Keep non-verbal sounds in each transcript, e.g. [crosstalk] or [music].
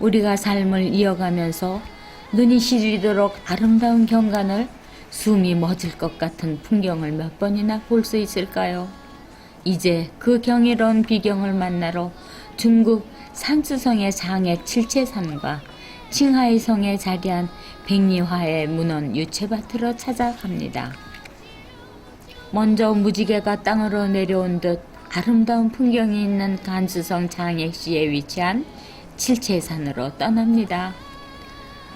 우리가 삶을 이어가면서 눈이 시리도록 아름다운 경관을 숨이 멎을 것 같은 풍경을 몇 번이나 볼 수 있을까요? 이제 그 경이로운 비경을 만나러 중국 산수성의 장애 칠채산과 칭하이성에 자리한 백리화의 문헌 유채밭으로 찾아갑니다. 먼저 무지개가 땅으로 내려온 듯 아름다운 풍경이 있는 간수성 장액시에 위치한 칠채산으로 떠납니다.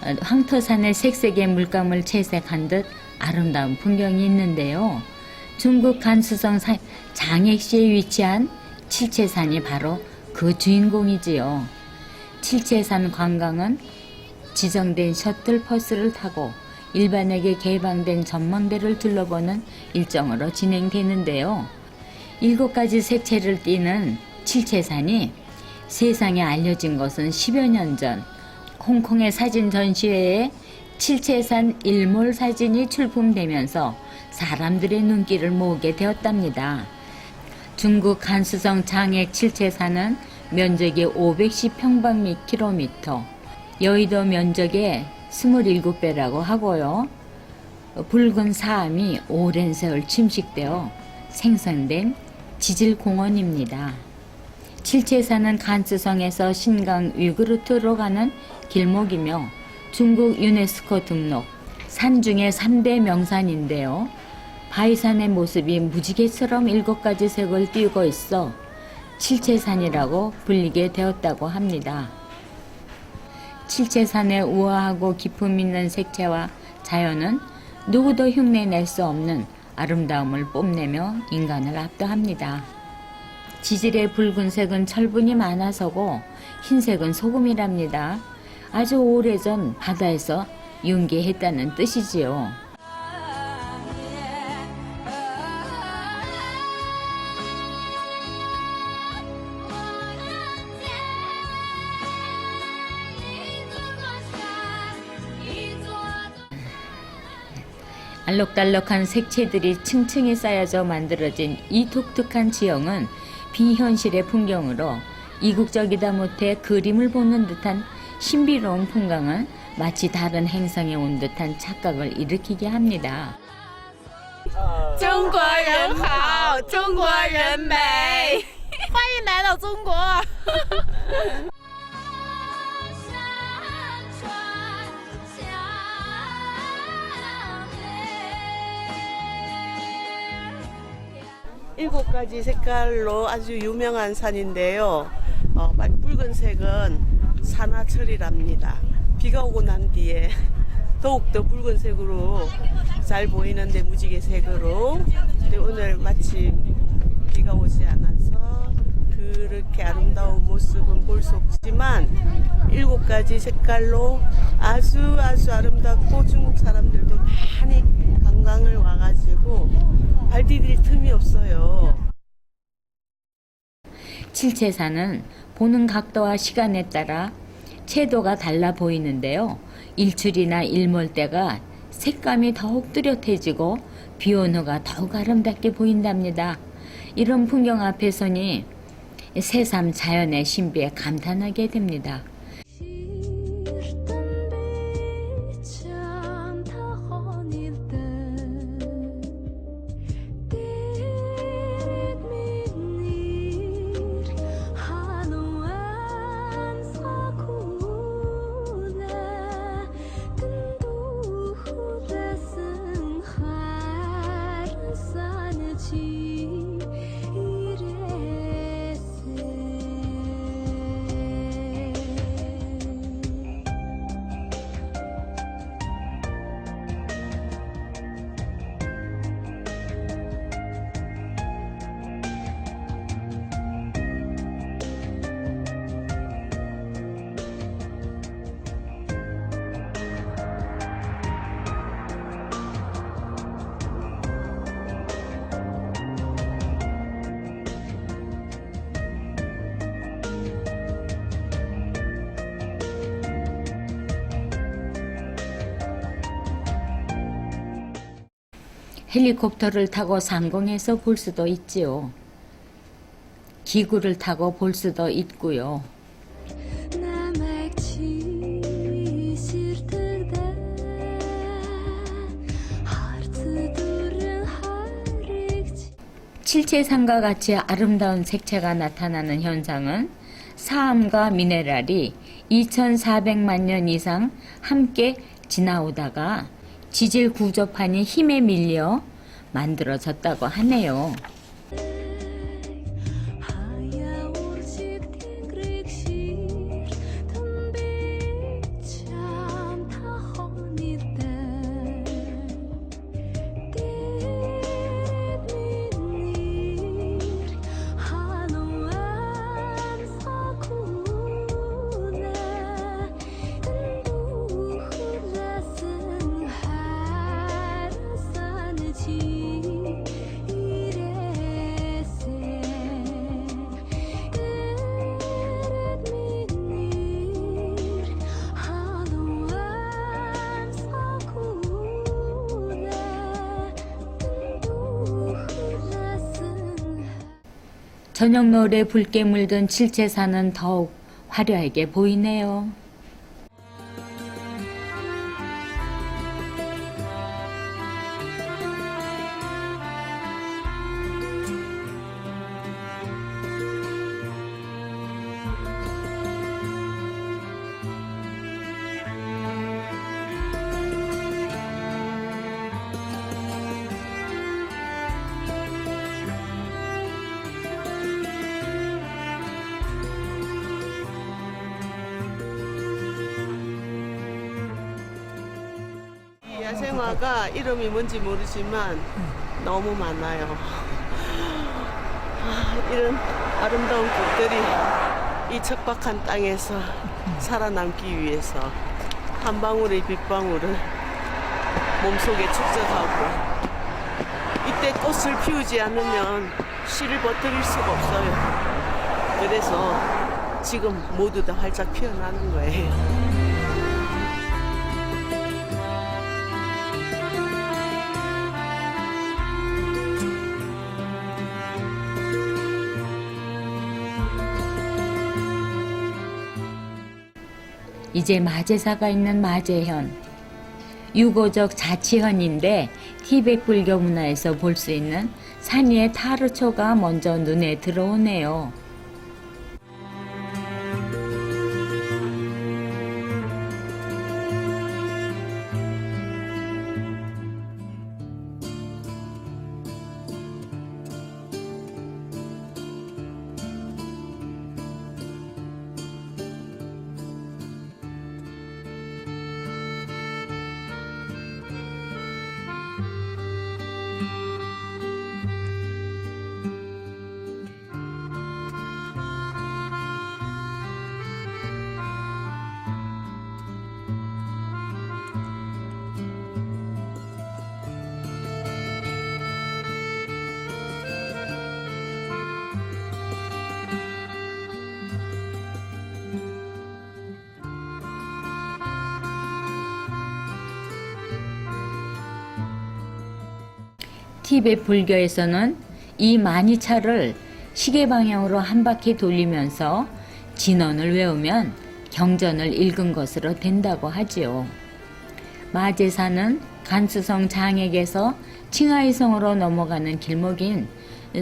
어, 황토산의 색색의 물감을 채색한 듯 아름다운 풍경이 있는데요. 중국 간수성 사- 장액시에 위치한 칠채산이 바로 그 주인공이지요. 칠채산 관광은 지정된 셔틀버스를 타고 일반에게 개방된 전망대를 둘러보는 일정으로 진행되는데요. 일곱 가지 색채를 띠는 칠채산이 세상에 알려진 것은 10여 년 전 홍콩의 사진 전시회에 칠채산 일몰 사진이 출품되면서 사람들의 눈길을 모으게 되었답니다. 중국 간수성 장액 칠채산은 면적이 510평방미킬로미터, 여의도 면적의 27배라고 하고요. 붉은 사암이 오랜 세월 침식되어 생성된 지질공원입니다. 칠채산은 간수성에서 신강 위그루트로 가는 길목이며 중국 유네스코 등록 산 중에 3대 명산인데요. 바위산의 모습이 무지개처럼 일곱 가지 색을 띠고 있어 칠채산이라고 불리게 되었다고 합니다. 칠채산의 우아하고 기품 있는 색채와 자연은 누구도 흉내낼 수 없는 아름다움을 뽐내며 인간을 압도합니다. 지질의 붉은색은 철분이 많아서고 흰색은 소금이랍니다. 아주 오래전 바다에서 융계했다는 뜻이지요. 알록달록한 색채들이 층층이 쌓여져 만들어진 이 독특한 지형은 비현실의 풍경으로 이국적이다 못해 그림을 보는 듯한 신비로운 풍광은 마치 다른 행성에 온 듯한 착각을 일으키게 합니다. 中国人好，中国人美，欢迎来到中国。 [laughs] 일곱 가지 색깔로 아주 유명한 산인데요. 어, 빨- 붉은색은 산화철이랍니다. 비가 오고 난 뒤에 [laughs] 더욱더 붉은색으로 잘 보이는데 무지개색으로. 근데 오늘 마침 비가 오지 않아서 그렇게 아름다운 모습은 볼 수 없지만 일곱 가지 색깔로 아주 아주 아름답고 중국 사람들도 많이 관광을 와가지고 발 디딜 틈이 없어요. 칠채산은 보는 각도와 시간에 따라 채도가 달라 보이는데요. 일출이나 일몰 때가 색감이 더욱 뚜렷해지고 비온 후가 더욱 아름답게 보인답니다. 이런 풍경 앞에서니 새삼 자연의 신비에 감탄하게 됩니다. 헬리콥터를 타고 상공에서 볼 수도 있지요. 기구를 타고 볼 수도 있고요. 실체상과 같이 아름다운 색채가 나타나는 현상은 사암과 미네랄이 2400만 년 이상 함께 지나오다가 지질 구조판이 힘에 밀려 만들어졌다고 하네요. 저녁 노을에 붉게 물든 칠채산은 더욱 화려하게 보이네요. 생화가 이름이 뭔지 모르지만 너무 많아요. 아, 이런 아름다운 꽃들이 이 척박한 땅에서 살아남기 위해서 한 방울의 빗방울을 몸속에 축적하고 이때 꽃을 피우지 않으면 씨를 버티릴 수가 없어요. 그래서 지금 모두 다 활짝 피어나는 거예요. 이제 마제사가 있는 마제현. 유고적 자치현인데 티베트 불교 문화에서 볼 수 있는 산 위의 타르초가 먼저 눈에 들어오네요. 티베트 불교에서는 이 마니차를 시계 방향으로 한 바퀴 돌리면서 진언을 외우면 경전을 읽은 것으로 된다고 하지요. 마제사는 간수성 장액에서 칭하이성으로 넘어가는 길목인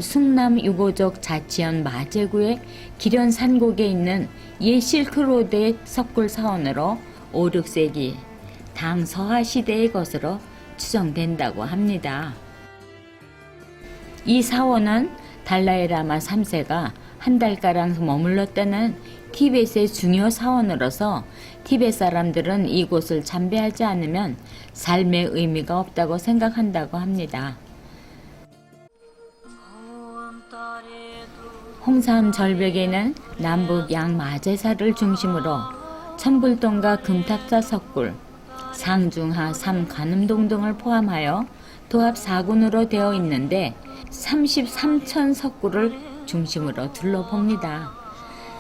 숭남 유고족 자치현 마제구의 기련 산곡에 있는 옛 실크로드의 석굴 사원으로 5, 6세기 당 서하 시대의 것으로 추정된다고 합니다. 이 사원은 달라이라마 3세가 한 달가량 머물렀다는 티벳의 중요 사원으로서 티벳 사람들은 이곳을 참배하지 않으면 삶의 의미가 없다고 생각한다고 합니다. 홍산 절벽에는 남북 양 마제사를 중심으로 천불동과 금탑사 석굴, 상중하 삼관음동 등을 포함하여 도합 4군으로 되어 있는데 33천 석굴을 중심으로 둘러봅니다.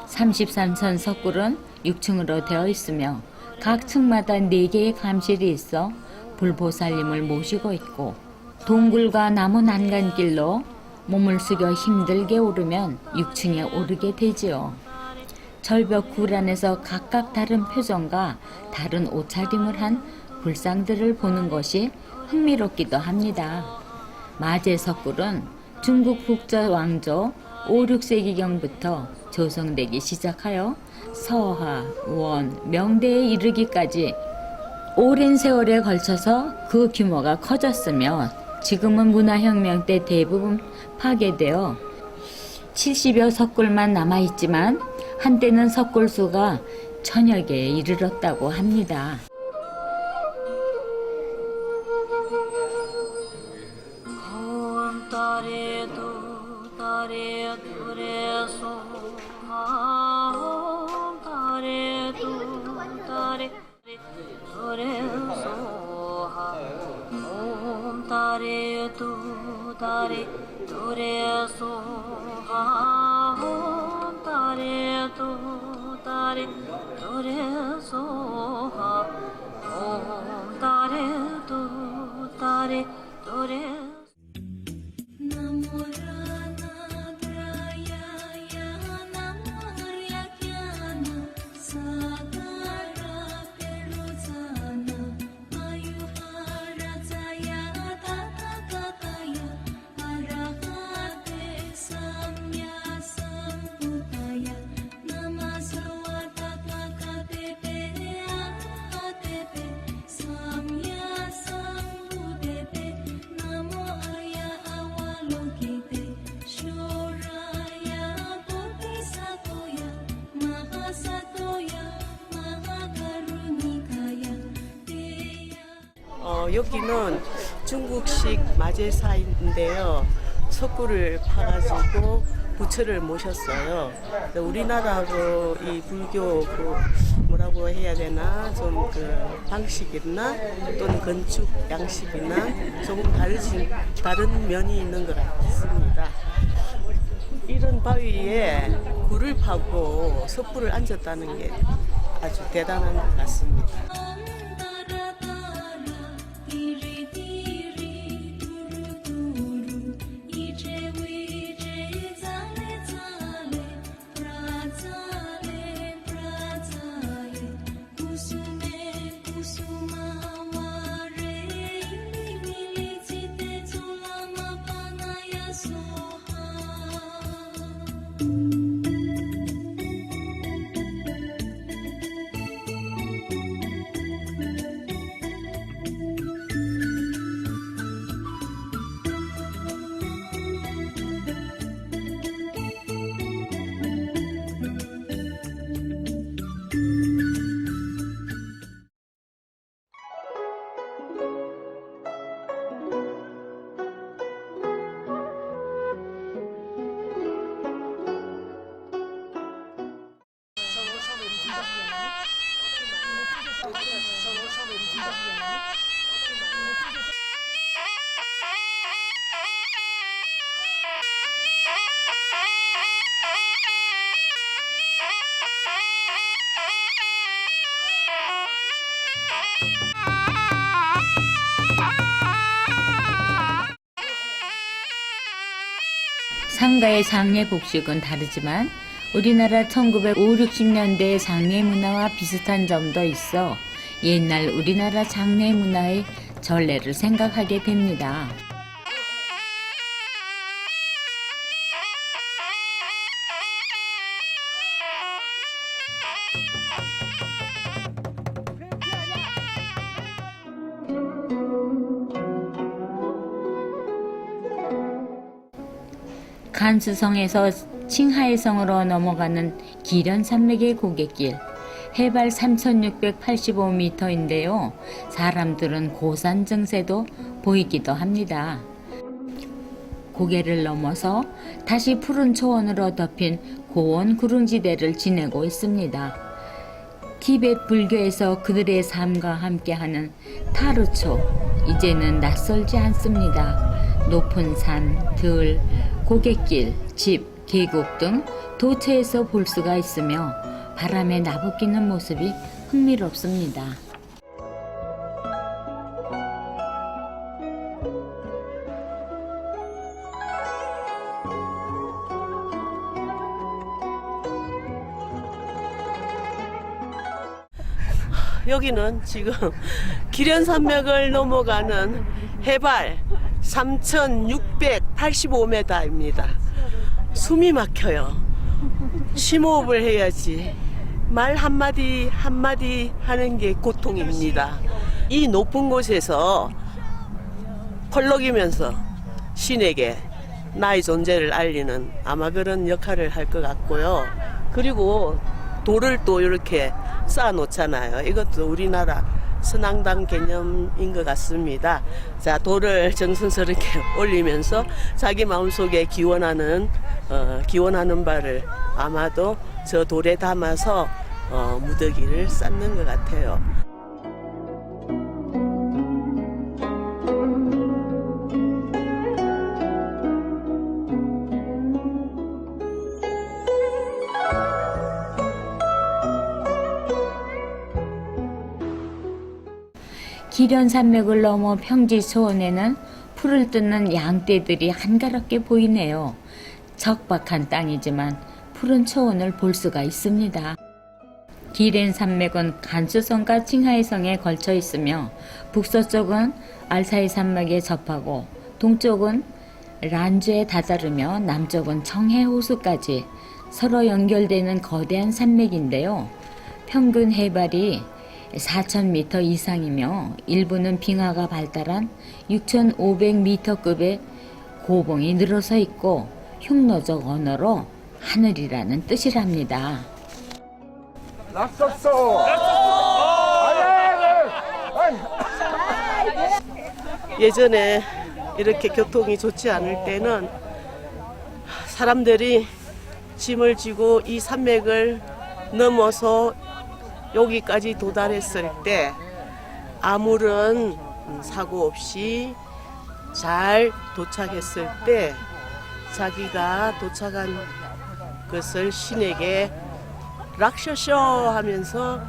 33천 석굴은 6층으로 되어 있으며 각 층마다 4개의 감실이 있어 불보살님을 모시고 있고 동굴과 나무 난간길로 몸을 숙여 힘들게 오르면 6층에 오르게 되지요. 절벽 굴 안에서 각각 다른 표정과 다른 옷차림을 한 불상들을 보는 것이 흥미롭기도 합니다. 마제 석굴은 중국 북저 왕조 5, 6세기경부터 조성되기 시작하여 서하, 원, 명대에 이르기까지 오랜 세월에 걸쳐서 그 규모가 커졌으며 지금은 문화혁명 때 대부분 파괴되어 70여 석굴만 남아있지만 한때는 석굴 수가 천여 개에 이르렀다고 합니다. 온 딸에 두 딸에 둘에 소마 온 딸에 두 딸에 둘에 소하 온 딸에 두 딸에 둘에 소하 온 딸에 두 딸에 여기는 중국식 마제사인데요. 석굴을 파가지고 부처를 모셨어요. 우리나라하고 이 불교 그 뭐라고 해야 되나 좀 그 방식이나 또는 건축 양식이나 조금 다르지 다른 면이 있는 것 같습니다. 이런 바위에 굴을 파고 석굴을 앉았다는 게 아주 대단한 것 같습니다. 장례 복식은 다르지만 우리나라 1950, 60년대 장례 문화와 비슷한 점도 있어 옛날 우리나라 장례 문화의 전례를 생각하게 됩니다. 간수성에서 칭하이성으로 넘어가는 기련 산맥의 고갯길 해발 3,685m인데요. 사람들은 고산 증세도 보이기도 합니다. 고개를 넘어서 다시 푸른 초원으로 덮인 고원 구릉지대를 지내고 있습니다. 티베트 불교에서 그들의 삶과 함께하는 타르초 이제는 낯설지 않습니다. 높은 산, 들, 고갯길, 집, 계곡 등 도처에서 볼 수가 있으며 바람에 나부끼는 모습이 흥미롭습니다. 여기는 지금 [laughs] 기련산맥을 넘어가는 해발 3,685m입니다. 숨이 막혀요. 심호흡을 해야지. 말 한마디 한마디 하는 게 고통입니다. 이 높은 곳에서 펄럭이면서 신에게 나의 존재를 알리는 아마 그런 역할을 할 것 같고요. 그리고 돌을 또 이렇게 쌓아 놓잖아요. 이것도 우리나라 선앙당 개념인 것 같습니다. 자, 돌을 정성스럽게 [laughs] 올리면서 자기 마음속에 기원하는, 어, 기원하는 바를 아마도 저 돌에 담아서 어, 무더기를 쌓는 것 같아요. 기련 산맥을 넘어 평지 소원에는 풀을 뜯는 양떼들이 한가롭게 보이네요. 적박한 땅이지만 푸른 초원을 볼 수가 있습니다. 기렌 산맥은 간수성과 칭하이성에 걸쳐 있으며 북서쪽은 알사이 산맥에 접하고 동쪽은 란주에 다다르며 남쪽은 청해 호수까지 서로 연결되는 거대한 산맥인데요. 평균 해발이 4,000m 이상이며 일부는 빙하가 발달한 6,500m급의 고봉이 늘어서 있고 흉노적 언어로 하늘이라는 뜻이랍니다. 낙석소. 예전에 이렇게 교통이 좋지 않을 때는 사람들이 짐을 지고 이 산맥을 넘어서 여기까지 도달했을 때 아무런 사고 없이 잘 도착했을 때 자기가 도착한 것을 신에게 락셔셔 하면서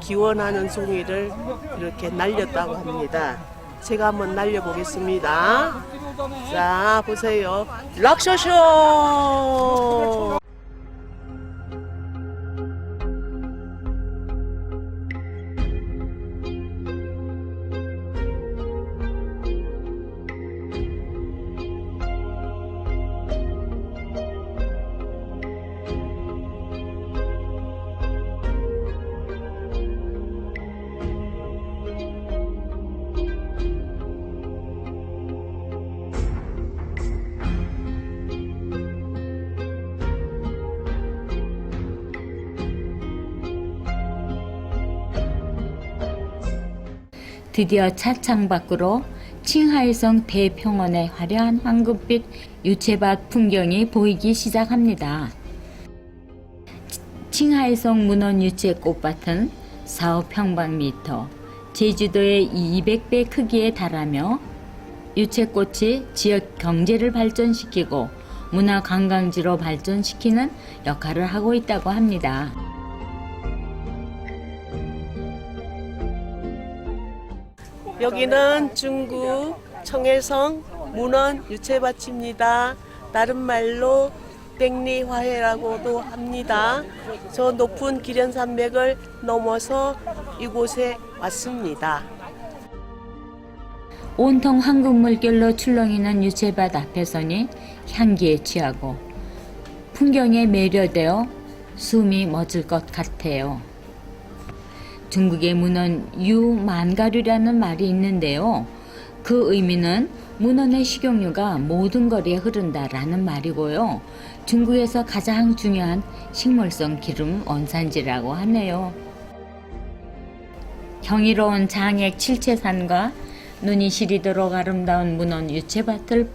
기원하는 종이를 이렇게 날렸다고 합니다. 제가 한번 날려보겠습니다. 자, 보세요. 락셔셔! 드디어 차창 밖으로 칭하이성 대평원의 화려한 황금빛 유채밭 풍경이 보이기 시작합니다. 칭하이성 문원 유채 꽃밭은 4, 5평방미터, 제주도의 200배 크기에 달하며 유채꽃이 지역 경제를 발전시키고 문화 관광지로 발전시키는 역할을 하고 있다고 합니다. 여기는 중국 청해성 문원 유채밭입니다. 다른 말로 땡리화해라고도 합니다. 저 높은 기련산맥을 넘어서 이곳에 왔습니다. 온통 황금 물결로 출렁이는 유채밭 앞에서니 향기에 취하고 풍경에 매료되어 숨이 멎을 것 같아요. 중국의 문헌 유만가류라는 말이 있는데요. 그 의미는 문헌의 식용유가 모든 거리에 흐른다라는 말이고요. 중국에서 가장 중요한 식물성 기름 원산지라고 하네요. 경이로운 장액 칠채산과 눈이 시리도록 아름다운 문헌 유채밭을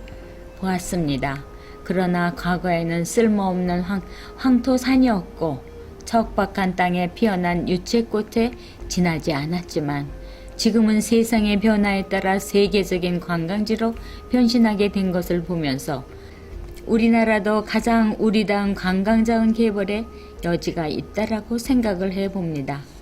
보았습니다. 그러나 과거에는 쓸모없는 황, 황토산이었고 척박한 땅에 피어난 유채꽃에 지나지 않았지만 지금은 세상의 변화에 따라 세계적인 관광지로 변신하게 된 것을 보면서 우리나라도 가장 우리다운 관광자원 개발에 여지가 있다라고 생각을 해봅니다.